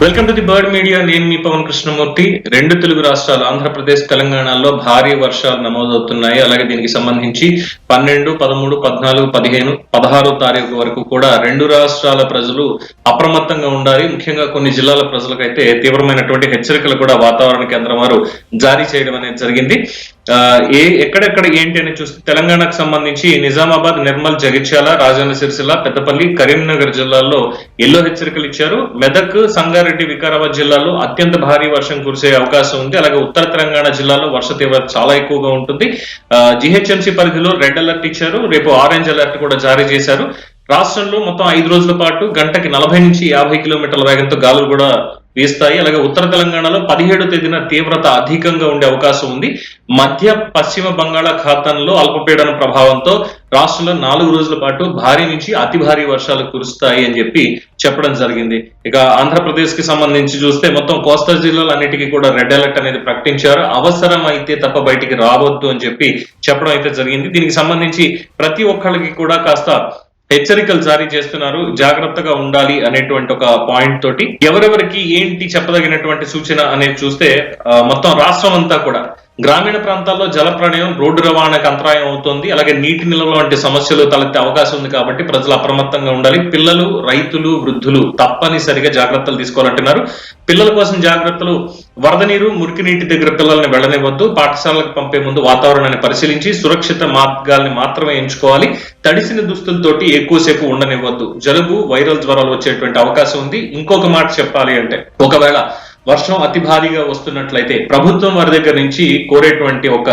Welcome to the bird media నేను మీ పవన్ కృష్ణమూర్తి. రెండు తెలుగు రాష్ట్రాలు ఆంధ్రప్రదేశ్ తెలంగాణలో భారీ వర్షాలు నమోదవుతున్నాయి. అలాగే దీనికి సంబంధించి పన్నెండు పదమూడు పద్నాలుగు పదిహేను పదహారో తారీఖు వరకు కూడా రెండు రాష్ట్రాల ప్రజలు అప్రమత్తంగా ఉండాలి. ముఖ్యంగా కొన్ని జిల్లాల ప్రజలకైతే తీవ్రమైనటువంటి హెచ్చరికలు కూడా వాతావరణ కేంద్రం వారు జారీ చేయడం అనేది జరిగింది. ఏ ఎక్కడెక్కడ ఏంటి అని చూస్తే తెలంగాణకు సంబంధించి నిజామాబాద్ నిర్మల్ జగిత్యాల రాజన్న సిరిసిల్ల పెద్దపల్లి కరీంనగర్ జిల్లాల్లో ఎల్లో హెచ్చరికలు ఇచ్చారు. మెదక్ సంగారెడ్డి వికారాబాద్ జిల్లాలో అత్యంత భారీ వర్షం కురిసే అవకాశం ఉంది. అలాగే ఉత్తర తెలంగాణ జిల్లాలో వర్ష తీవ్రత చాలా ఎక్కువగా ఉంటుంది. జిహెచ్ఎంసీ పరిధిలో రెడ్ అలర్ట్ ఇచ్చారు. రేపు ఆరెంజ్ అలర్ట్ కూడా జారీ చేశారు. రాష్ట్రంలో మొత్తం ఐదు రోజుల పాటు గంటకి నలభై నుంచి యాభై కిలోమీటర్ల వేగంతో గాలులు కూడా వీస్తాయి అలాగే ఉత్తర తెలంగాణలో పదిహేడు తేదీన తీవ్రత అధికంగా ఉండే అవకాశం ఉంది. మధ్య పశ్చిమ బంగాళాఖాతంలో అల్పపీడన ప్రభావంతో రాష్ట్రంలో నాలుగు రోజుల పాటు భారీ నుంచి అతి భారీ వర్షాలు కురుస్తాయి అని చెప్పి చెప్పడం జరిగింది. ఇక ఆంధ్రప్రదేశ్కి సంబంధించి చూస్తే మొత్తం కోస్తా జిల్లాలన్నిటికీ కూడా రెడ్ అలర్ట్ అనేది ప్రకటించారు. అవసరం అయితే తప్ప బయటికి రావద్దు అని చెప్పి చెప్పడం అయితే జరిగింది. దీనికి సంబంధించి ప్రతి ఒక్కళ్ళకి కూడా కాస్త హెచ్చరికలు జారీ చేస్తున్నారు. జాగ్రత్తగా ఉండాలి అనేటువంటి ఒక పాయింట్ తోటి ఎవరెవరికి ఏంటి చెప్పదగినటువంటి సూచన అనేది చూస్తే ఆ, మొత్తం రాష్ట్రం అంతా కూడా గ్రామీణ ప్రాంతాల్లో జల ప్రళయం రోడ్డు రవాణాకు అంతరాయం అవుతోంది. అలాగే నీటి నిల్వ వంటి సమస్యలు తలెత్తే అవకాశం ఉంది కాబట్టి ప్రజలు అప్రమత్తంగా ఉండాలి. పిల్లలు రైతులు వృద్ధులు తప్పనిసరిగా జాగ్రత్తలు తీసుకోవాలంటున్నారు. పిల్లల కోసం జాగ్రత్తలు వరద నీరు మురికి నీటి దగ్గర పిల్లల్ని వెళ్ళనివ్వద్దు. పాఠశాలకు పంపే ముందు వాతావరణాన్ని పరిశీలించి సురక్షిత మార్గాల్ని మాత్రమే ఎంచుకోవాలి. తడిసిన దుస్తులతోటి ఎక్కువసేపు ఉండనివ్వద్దు. జలుబు వైరల్ జ్వరాలు వచ్చేటువంటి అవకాశం ఉంది. ఇంకొక మాట చెప్పాలి అంటే ఒకవేళ వర్షం అతి భారీగా వస్తున్నట్లయితే ప్రభుత్వం వారి దగ్గర నుంచి కోరేటువంటి ఒక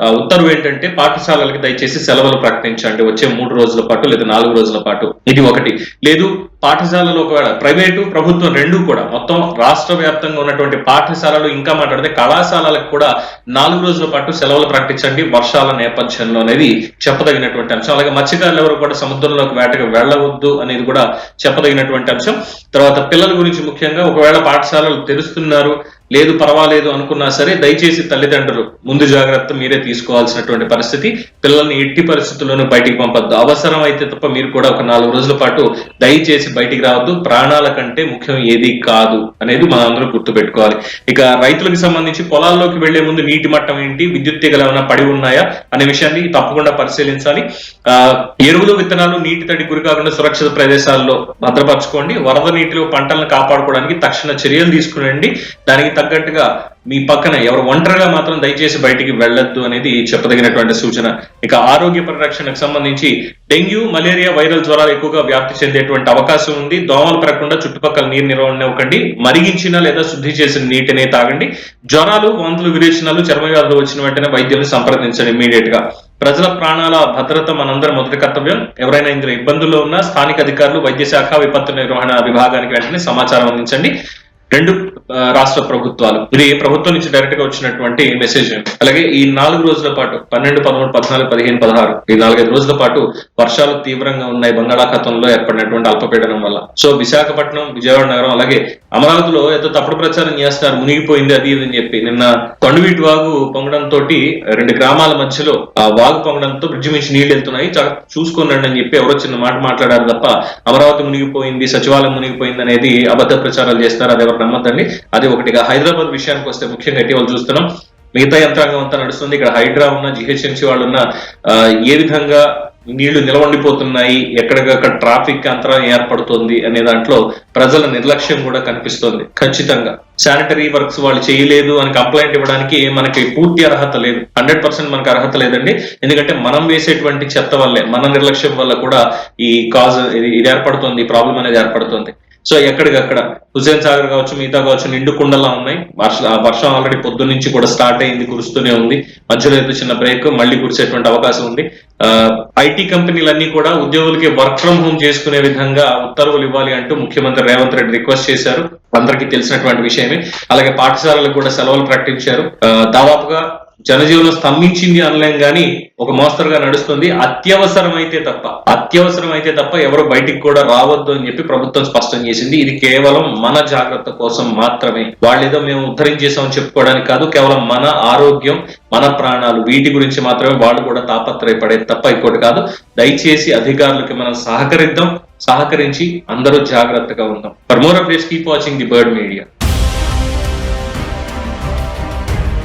ఉత్తర్వు ఏంటంటే పాఠశాలలకు దయచేసి సెలవులు ప్రకటించండి. వచ్చే మూడు రోజుల పాటు లేదా నాలుగు రోజుల పాటు. ఇది ఒకటి. లేదు పాఠశాలలు ఒకవేళ ప్రైవేటు ప్రభుత్వం రెండు కూడా మొత్తం రాష్ట్ర వ్యాప్తంగా ఉన్నటువంటి పాఠశాలలు ఇంకా మాట్లాడితే కళాశాలలకు కూడా నాలుగు రోజుల పాటు సెలవులు ప్రకటించండి. వర్షాల నేపథ్యంలో అనేది చెప్పదగినటువంటి అంశం. అలాగే మత్స్యకారులు ఎవరు కూడా సముద్రంలోకి వేటకు వెళ్ళవద్దు అనేది కూడా చెప్పదగినటువంటి అంశం. తర్వాత పిల్లల గురించి ముఖ్యంగా ఒకవేళ పాఠశాలలు తెరుస్తున్నారు లేదు పర్వాలేదు అనుకున్నా సరే దయచేసి తల్లిదండ్రులు ముందు జాగ్రత్త మీరే తీసుకోవాల్సినటువంటి పరిస్థితి. పిల్లల్ని ఎట్టి పరిస్థితుల్లోనూ బయటికి పంపద్దు. అవసరం అయితే తప్ప మీరు కూడా ఒక నాలుగు రోజుల పాటు దయచేసి బయటికి రావద్దు. ప్రాణాల కంటే ముఖ్యం ఏది కాదు అనేది మనం అందరూ గుర్తుపెట్టుకోవాలి. ఇక రైతులకు సంబంధించి పొలాల్లోకి వెళ్ళే ముందు నీటి మట్టం ఏంటి? విద్యుత్ తీగలు ఏమైనా పడి ఉన్నాయా? అనే విషయాన్ని తప్పకుండా పరిశీలించాలి. ఆ, ఎరువులు విత్తనాలు నీటి తడి గురి కాకుండా సురక్షిత ప్రదేశాల్లో భద్రపరచుకోండి. వరద నీటిలో పంటలను కాపాడుకోవడానికి తక్షణ చర్యలు తీసుకునండి దానికి తగ్గట్టుగా మీ పక్కన ఎవరు ఒంటరిగా మాత్రం దయచేసి బయటికి వెళ్ళొద్దు అనేది చెప్పదగినటువంటి సూచన. ఇక ఆరోగ్య పరిరక్షణకు సంబంధించి డెంగ్యూ మలేరియా వైరల్ జ్వరాలు ఎక్కువగా వ్యాప్తి చెందేటువంటి అవకాశం ఉంది. దోమలు పెరగకుండా చుట్టుపక్కల నీరు నిలవనివ్వకండి. మరిగించిన లేదా శుద్ధి చేసిన నీటిని తాగండి. జ్వరాలు వాంతులు విరేచనాలు చర్మవ్యాధులు వచ్చిన వెంటనే వైద్యులను సంప్రదించండి ఇమీడియట్గా ప్రజల ప్రాణాల భద్రత మనందరి మొదటి కర్తవ్యం. ఎవరైనా ఇందులో ఇబ్బందుల్లో ఉన్నా స్థానిక అధికారులు వైద్య శాఖ విపత్తు నిర్వహణ విభాగానికి వెంటనే సమాచారం అందించండి. రెండు రాష్ట్ర ప్రభుత్వాలు. ఇది ప్రభుత్వం నుంచి డైరెక్ట్గా వచ్చినటువంటి మెసేజ్. అలాగే ఈ నాలుగు రోజుల పాటు పన్నెండు పదమూడు పద్నాలుగు పదిహేను పదహారు ఈ నాలుగైదు రోజుల పాటు వర్షాలు తీవ్రంగా ఉన్నాయి బంగాళాఖాతంలో ఏర్పడినటువంటి అల్పపీడనం వల్ల. సో విశాఖపట్నం విజయవాడ నగరం అలాగే అమరావతిలో ఏదో తప్పుడు ప్రచారం చేస్తున్నారు మునిగిపోయింది అది ఇది అని చెప్పి. నిన్న కొండవీటి వాగు పొంగడంతో రెండు గ్రామాల మధ్యలో ఆ వాగు పొంగడంతో బ్రిడ్జి మించి నీళ్ళు వెళ్తున్నాయి. చూసుకోనండి అని చెప్పి ఎవరో చిన్న మాట మాట్లాడారు తప్ప అమరావతి మునిగిపోయింది సచివాలయం మునిగిపోయింది అనేది అబద్ధ ప్రచారాలు చేస్తున్నారు అది వరకు నమ్మద్దండి. అది ఒకటిగా హైదరాబాద్ విషయానికి వస్తే ముఖ్యంగా ఇటీవల చూస్తున్నాం. మిగతా యంత్రాంగం అంతా నడుస్తుంది. ఇక్కడ హైడ్రా ఉన్న జిహెచ్ఎంసీ వాళ్ళు ఉన్న ఏ విధంగా నీళ్ళు నిలవండిపోతున్నాయి ఎక్కడికక్కడ ట్రాఫిక్ అంతరాయం ఏర్పడుతుంది అనే దాంట్లో ప్రజల నిర్లక్ష్యం కూడా కనిపిస్తోంది. ఖచ్చితంగా. శానిటరీ వర్క్స్ వాళ్ళు చేయలేదు అని కంప్లైంట్ ఇవ్వడానికి మనకి పూర్తి అర్హత లేదు. హండ్రెడ్ పర్సెంట్ మనకు అర్హత లేదండి. ఎందుకంటే మనం వేసేటువంటి చెత్త వల్లే మన నిర్లక్ష్యం వల్ల కూడా ఈ కాజ్ ఇది ఇది ఏర్పడుతుంది ఈ ప్రాబ్లం అనేది ఏర్పడుతుంది. సో ఎక్కడికక్కడ? హుసేన్ సాగర్ కావచ్చు మిగతా కావచ్చు నిండు కుండలా ఉన్నాయి. వర్ష ఆ వర్షం ఆల్రెడీ పొద్దున్న నుంచి కూడా స్టార్ట్ అయింది కురుస్తూనే ఉంది. మధ్యలో అయితే చిన్న బ్రేక్ మళ్ళీ కురిసేటువంటి అవకాశం ఉంది. ఐటీ కంపెనీలన్నీ కూడా ఉద్యోగులకి వర్క్ ఫ్రం హోమ్ చేసుకునే విధంగా ఉత్తర్వులు ఇవ్వాలి అంటూ ముఖ్యమంత్రి రేవంత్ రెడ్డి రిక్వెస్ట్ చేశారు. అందరికీ తెలిసినటువంటి విషయమే. అలాగే పాఠశాలలకు కూడా సెలవులు ప్రకటించారు. దాదాపుగా జనజీవనం స్తంభించింది అనలేం గాని ఒక మోస్తరుగా నడుస్తుంది. అత్యవసరం అయితే తప్ప అత్యవసరం అయితే తప్ప ఎవరు బయటికి కూడా రావద్దు అని చెప్పి ప్రభుత్వం స్పష్టం చేసింది. ఇది కేవలం మన జాగ్రత్త కోసం మాత్రమే. వాళ్ళేదో మేము ఉద్ధరించేసామని చెప్పుకోవడానికి కాదు కేవలం మన ఆరోగ్యం మన ప్రాణాలు వీటి గురించి మాత్రమే వాళ్ళు కూడా తాపత్రయపడేది తప్ప ఇంకోటి కాదు. దయచేసి అధికారులకి మనం సహకరిద్దాం సహకరించి అందరూ జాగ్రత్తగా ఉందాం. For more updates keep watching the bird media